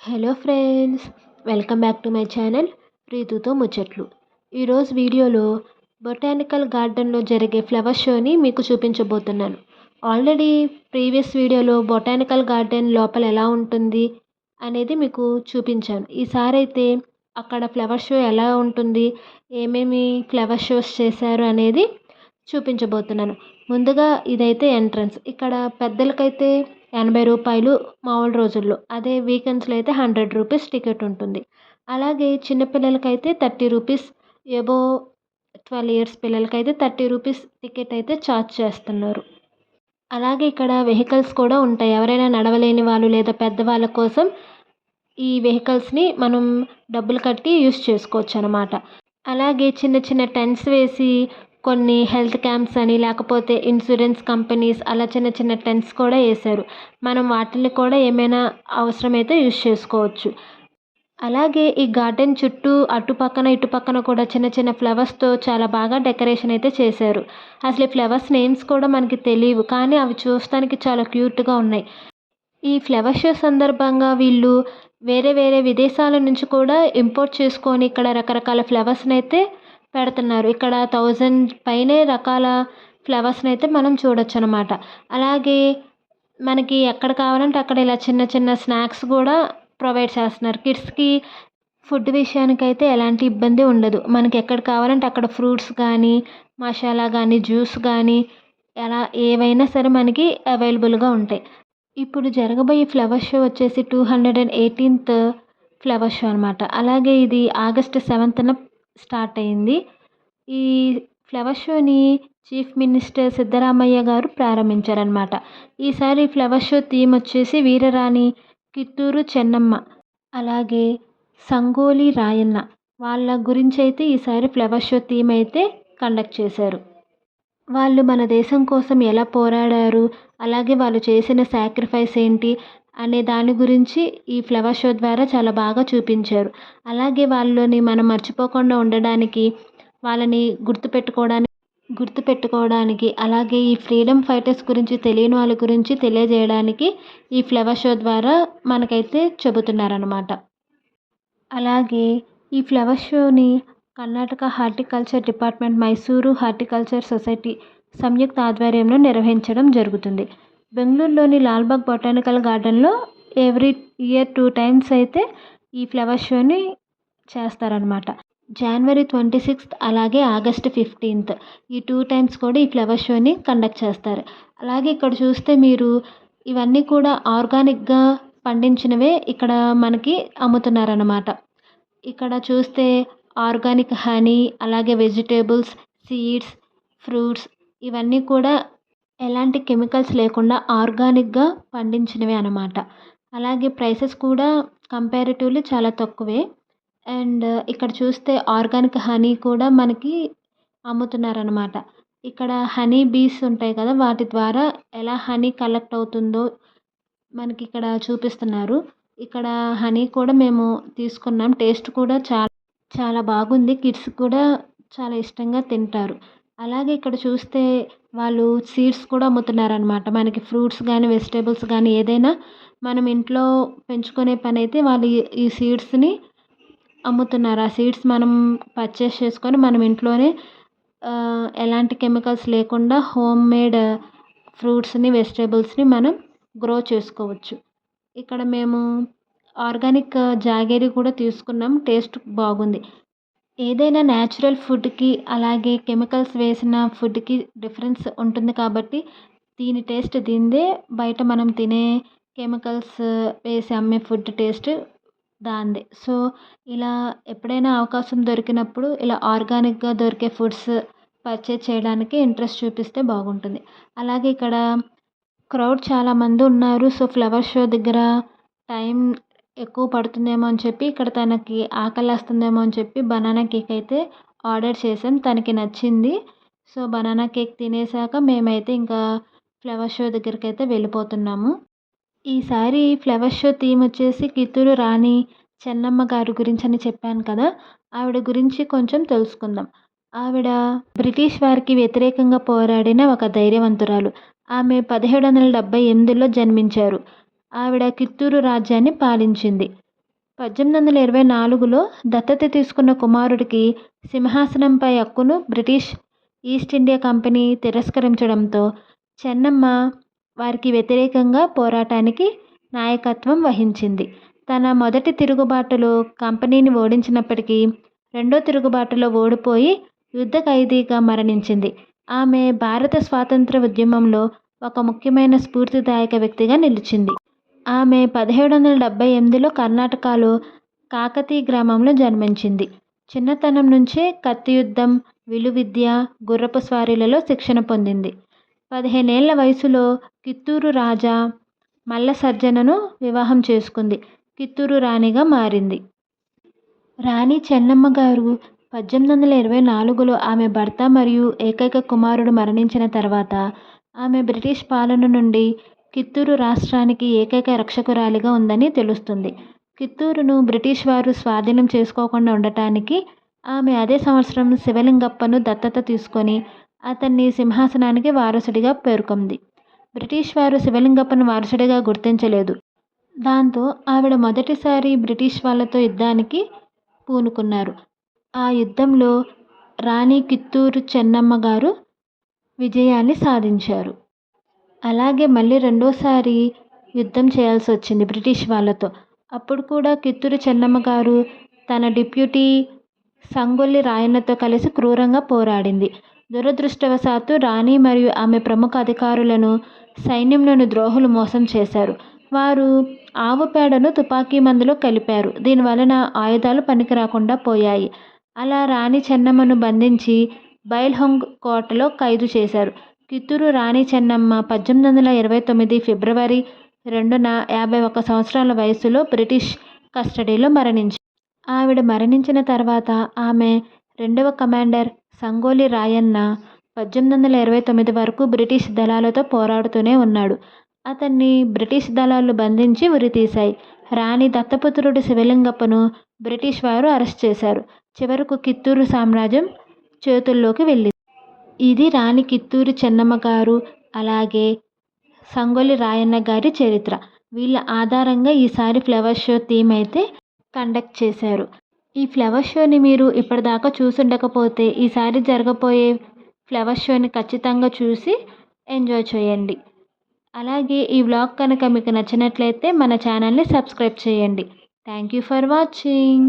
Hello friends welcome back to my channel ప్రీతుతో ముచ్చట్లు. ఈరోజు వీడియోలో బొటానికల్ గార్డెన్లో జరిగే ఫ్లవర్ షోని మీకు చూపించబోతున్నాను. ఆల్రెడీ ప్రీవియస్ వీడియోలో బొటానికల్ గార్డెన్ లోపల ఎలా ఉంటుంది అనేది మీకు చూపించాను. ఈసారి అయితే అక్కడ ఫ్లవర్ షో ఎలా ఉంటుంది ఏమేమి ఫ్లవర్ షోస్ చేశారు అనేది చూపించబోతున్నాను. ముందుగా ఇదైతే ఎంట్రన్స్. ఇక్కడ పెద్దలకైతే ఎనభై రూపాయలు మామూలు రోజుల్లో. అదే వీకెండ్స్లో అయితే హండ్రెడ్ రూపీస్ టికెట్ ఉంటుంది. అలాగే చిన్నపిల్లలకైతే thirty rupees above twelve years పిల్లలకైతే థర్టీ రూపీస్ టికెట్ అయితే ఛార్జ్ చేస్తున్నారు. అలాగే ఇక్కడ వెహికల్స్ కూడా ఉంటాయి. ఎవరైనా నడవలేని వాళ్ళు లేదా పెద్దవాళ్ళ కోసం ఈ వెహికల్స్ని మనం డబ్బులు కట్టి యూస్ చేసుకోవచ్చు అనమాట అలాగే చిన్న చిన్న టెంట్స్ వేసి కొన్ని హెల్త్ క్యాంప్స్ అని లేకపోతే ఇన్సూరెన్స్ కంపెనీస్ అలా చిన్న చిన్న టెంట్స్ కూడా వేశారు. మనం వాటిని కూడా ఏమైనా అవసరమైతే యూస్ చేసుకోవచ్చు. అలాగే ఈ గార్డెన్ చుట్టూ అటు పక్కన ఇటు పక్కన కూడా చిన్న చిన్న ఫ్లవర్స్తో చాలా బాగా డెకరేషన్ అయితే చేశారు. అసలు ఈ ఫ్లవర్స్ నేమ్స్ కూడా మనకి తెలియవు కానీ అవి చూస్తానికి చాలా క్యూట్గా ఉన్నాయి. ఈ ఫ్లవర్ షో సందర్భంగా వీళ్ళు వేరే వేరే విదేశాల నుంచి కూడా ఇంపోర్ట్ చేసుకొని ఇక్కడ రకరకాల ఫ్లవర్స్ని అయితే పెడుతున్నారు. ఇక్కడ థౌజండ్ పైనే రకాల ఫ్లవర్స్ని అయితే మనం చూడొచ్చు అనమాట అలాగే మనకి ఎక్కడ కావాలంటే అక్కడ ఇలా చిన్న చిన్న స్నాక్స్ కూడా ప్రొవైడ్ చేస్తున్నారు. కిడ్స్కి ఫుడ్ విషయానికి అయితే ఎలాంటి ఇబ్బంది ఉండదు. మనకి ఎక్కడ కావాలంటే అక్కడ ఫ్రూట్స్ కానీ మసాలా కానీ జ్యూస్ కానీ ఎలా ఏవైనా సరే మనకి అవైలబుల్గా ఉంటాయి. ఇప్పుడు జరగబోయే ఫ్లవర్ షో వచ్చేసి two hundred and eighteenth flower show అనమాట. అలాగే ఇది ఆగస్ట్ సెవెంత్న స్టార్ట్ అయింది. ఈ ఫ్లవర్ షోని చీఫ్ మినిస్టర్ సిద్ధరామయ్య గారు ప్రారంభించారనమాట ఈసారి ఫ్లవర్ షో థీమ్ వచ్చేసి వీరరాణి కిత్తూరు చెన్నమ్మ అలాగే సంగోలి రాయన్న వాళ్ళ గురించి అయితే ఈసారి ఫ్లవర్ షో థీమ్ అయితే కండక్ట్ చేశారు. వాళ్ళు మన దేశం కోసం ఎలా పోరాడారు అలాగే వాళ్ళు చేసిన సాక్రిఫైస్ ఏంటి అనే దాని గురించి ఈ ఫ్లవర్ షో ద్వారా చాలా బాగా చూపించారు. అలాగే వాళ్ళని మనం మర్చిపోకుండా ఉండడానికి వాళ్ళని గుర్తుపెట్టుకోవడానికి గుర్తుపెట్టుకోవడానికి అలాగే ఈ ఫ్రీడమ్ ఫైటర్స్ గురించి తెలియని వాళ్ళ గురించి తెలియజేయడానికి ఈ ఫ్లవర్ షో ద్వారా మనకైతే చెబుతున్నారనమాట అలాగే ఈ ఫ్లవర్ షోని Karnataka horticulture department Mysuru horticulture society సంయుక్త ఆధ్వర్యంలో నిర్వహించడం జరుగుతుంది. బెంగళూరులోని లాల్బాగ్ బొటానికల్ గార్డెన్లో ఎవ్రీ ఇయర్ టూ టైమ్స్ అయితే ఈ ఫ్లవర్ షోని చేస్తారనమాట జనవరి ట్వంటీ సిక్స్త్ అలాగే ఆగస్ట్ ఫిఫ్టీన్త్ ఈ టూ టైమ్స్ కూడా ఈ ఫ్లవర్ షోని కండక్ట్ చేస్తారు. అలాగే ఇక్కడ చూస్తే మీరు ఇవన్నీ కూడా ఆర్గానిక్గా పండించినవే ఇక్కడ మనకి అమ్ముతున్నారనమాట ఇక్కడ చూస్తే ఆర్గానిక్ హనీ అలాగే వెజిటేబుల్స్ సీడ్స్ ఫ్రూట్స్ ఇవన్నీ కూడా ఎలాంటి కెమికల్స్ లేకుండా ఆర్గానిక్గా పండించినవే అనమాట అలాగే ప్రైసెస్ కూడా కంపారిటివ్లీ చాలా తక్కువే. అండ్ ఇక్కడ చూస్తే ఆర్గానిక్ హనీ కూడా మనకి అమ్ముతున్నారనమాట ఇక్కడ హనీ బీస్ ఉంటాయి కదా వాటి ద్వారా ఎలా హనీ కలెక్ట్ అవుతుందో మనకి ఇక్కడ చూపిస్తున్నారు. ఇక్కడ హనీ కూడా మేము తీసుకున్నాం. టేస్ట్ కూడా చాలా చాలా బాగుంది. కిడ్స్ కూడా చాలా ఇష్టంగా తింటారు. అలాగే ఇక్కడ చూస్తే వాళ్ళు సీడ్స్ కూడా అమ్ముతున్నారనమాట మనకి ఫ్రూట్స్ కానీ వెజిటేబుల్స్ కానీ ఏదైనా మనం ఇంట్లో పెంచుకునే పని అయితే వాళ్ళు ఈ సీడ్స్ని అమ్ముతున్నారు. ఆ సీడ్స్ మనం పర్చేస్ చేసుకొని మనం ఇంట్లోనే ఎలాంటి కెమికల్స్ లేకుండా హోమ్ మేడ్ ఫ్రూట్స్ని వెజిటేబుల్స్ని మనం గ్రో చేసుకోవచ్చు. ఇక్కడ మేము ఆర్గానిక్ జాగేరి కూడా తీసుకున్నాం. టేస్ట్ బాగుంది. ఏదైనా న్యాచురల్ ఫుడ్కి అలాగే కెమికల్స్ వేసిన ఫుడ్కి డిఫరెన్స్ ఉంటుంది కాబట్టి దీని టేస్ట్ దీనిదే బయట మనం తినే కెమికల్స్ వేసి అమ్మే ఫుడ్ టేస్ట్ దాందే. సో ఇలా ఎప్పుడైనా అవకాశం దొరికినప్పుడు ఇలా ఆర్గానిక్గా దొరికే ఫుడ్స్ పర్చేజ్ చేయడానికి ఇంట్రెస్ట్ చూపిస్తే బాగుంటుంది. అలాగే ఇక్కడ క్రౌడ్ చాలామంది ఉన్నారు. సో ఫ్లవర్ షో దగ్గర టైం ఎక్కువ పడుతుందేమో అని చెప్పి ఇక్కడ తనకి ఆకలిస్తుందేమో అని చెప్పి బనానా కేక్ అయితే ఆర్డర్ చేసాం తనకి నచ్చింది. సో బనానా కేక్ తినేసాక మేమైతే ఇంకా ఫ్లవర్ షో దగ్గరికి అయితే వెళ్ళిపోతున్నాము. ఈసారి ఫ్లవర్ షో థీమ్ వచ్చేసి కిత్తూరు రాణి చెన్నమ్మ గారి గురించి అని చెప్పాను కదా ఆవిడ గురించి కొంచెం తెలుసుకుందాం. ఆవిడ బ్రిటిష్ వారికి వ్యతిరేకంగా పోరాడిన ఒక ధైర్యవంతురాలు. ఆమె పదిహేడు వందల డెబ్బై ఎనిమిదిలో జన్మించారు. ఆవిడ కిత్తూరు రాజ్యాన్ని పాలించింది. పద్దెనిమిది వందల ఇరవై నాలుగులో దత్తత తీసుకున్న కుమారుడికి సింహాసనంపై హక్కును బ్రిటిష్ ఈస్ట్ ఇండియా కంపెనీ తిరస్కరించడంతో చెన్నమ్మ వారికి వ్యతిరేకంగా పోరాటానికి నాయకత్వం వహించింది. తన మొదటి తిరుగుబాటులో కంపెనీని ఓడించినప్పటికీ రెండో తిరుగుబాటులో ఓడిపోయి యుద్ధ ఖైదీగా మరణించింది. ఆమె భారత స్వాతంత్ర ఉద్యమంలో ఒక ముఖ్యమైన స్ఫూర్తిదాయక వ్యక్తిగా నిలిచింది. ఆమె పదిహేడు వందల డెబ్బై ఎనిమిదిలో కర్ణాటకలో కాకతీ గ్రామంలో జన్మించింది. చిన్నతనం నుంచే కత్తి యుద్ధం విలువిద్య గుర్రపు స్వారీలలో శిక్షణ పొందింది. పదిహేనేళ్ళ వయసులో కిత్తూరు రాజా మల్ల సర్జనను వివాహం చేసుకుంది. కిత్తూరు రాణిగా మారింది. రాణి చెన్నమ్మ గారు పద్దెనిమిది వందల ఇరవై నాలుగులో ఆమె భర్త మరియు ఏకైక కుమారుడు మరణించిన తర్వాత ఆమె బ్రిటిష్ పాలన నుండి కిత్తూరు రాష్ట్రానికి ఏకైక రక్షకురాలిగా ఉందని తెలుస్తుంది. కిత్తూరును బ్రిటిష్ వారు స్వాధీనం చేసుకోకుండా ఉండటానికి ఆమె అదే సంవత్సరం శివలింగప్పను దత్తత తీసుకొని అతన్ని సింహాసనానికి వారసుడిగా పేర్కొంది. బ్రిటిష్ వారు శివలింగప్పను వారసుడిగా గుర్తించలేదు. దాంతో ఆవిడ మొదటిసారి బ్రిటిష్ వాళ్ళతో యుద్ధానికి పూనుకున్నారు. ఆ యుద్ధంలో రాణి కిత్తూరు చెన్నమ్మ గారు విజయాన్ని సాధించారు. అలాగే మళ్ళీ రెండోసారి యుద్ధం చేయాల్సి వచ్చింది బ్రిటిష్ వాళ్ళతో. అప్పుడు కూడా కిత్తూరు చెన్నమ్మ గారు తన డిప్యూటీ సంగొల్లి రాయన్నతో కలిసి క్రూరంగా పోరాడింది. దురదృష్టవశాత్తు రాణి మరియు ఆమె ప్రముఖ అధికారులను సైన్యంలోని ద్రోహులు మోసం చేశారు. వారు ఆవు పేడను తుపాకీ మందులో కలిపారు. దీని వలన ఆయుధాలు పనికిరాకుండా పోయాయి. అలా రాణి చెన్నమ్మను బంధించి బైల్హొంగ్ కోటలో ఖైదు చేశారు. కిత్తూరు రాణి చెన్నమ్మ పద్దెనిమిది వందల ఇరవై తొమ్మిది ఫిబ్రవరి రెండున యాభై ఒక్క సంవత్సరాల వయసులో బ్రిటిష్ కస్టడీలో మరణించారు ఆవిడ మరణించిన తర్వాత ఆమె రెండవ కమాండర్ సంగోలి రాయన్న పద్దెనిమిది వందల ఇరవై తొమ్మిది వరకు బ్రిటిష్ దళాలతో పోరాడుతూనే ఉన్నాడు. అతన్ని బ్రిటిష్ దళాలు బంధించి ఉరితీశాయి. రాణి దత్తపుత్రుడు శివలింగప్పను బ్రిటిష్ వారు అరెస్ట్ చేశారు. చివరకు కిత్తూరు సామ్రాజ్యం చేతుల్లోకి వెళ్ళింది. ఇది రాణి కిత్తూరు చెన్నమ్మ గారు అలాగే సంగొల్లి రాయన్న గారి చరిత్ర. వీళ్ళ ఆధారంగా ఈసారి ఫ్లవర్ షో థీమ్ అయితే కండక్ట్ చేశారు. ఈ ఫ్లవర్ షోని మీరు ఇప్పటిదాకా చూసుండకపోతే ఈసారి జరగబోయే ఫ్లవర్ షోని ఖచ్చితంగా చూసి ఎంజాయ్ చేయండి. అలాగే ఈ వ్లాగ్ కనుక మీకు నచ్చినట్లయితే మన ఛానల్ని సబ్స్క్రైబ్ చేయండి. Thank you for watching.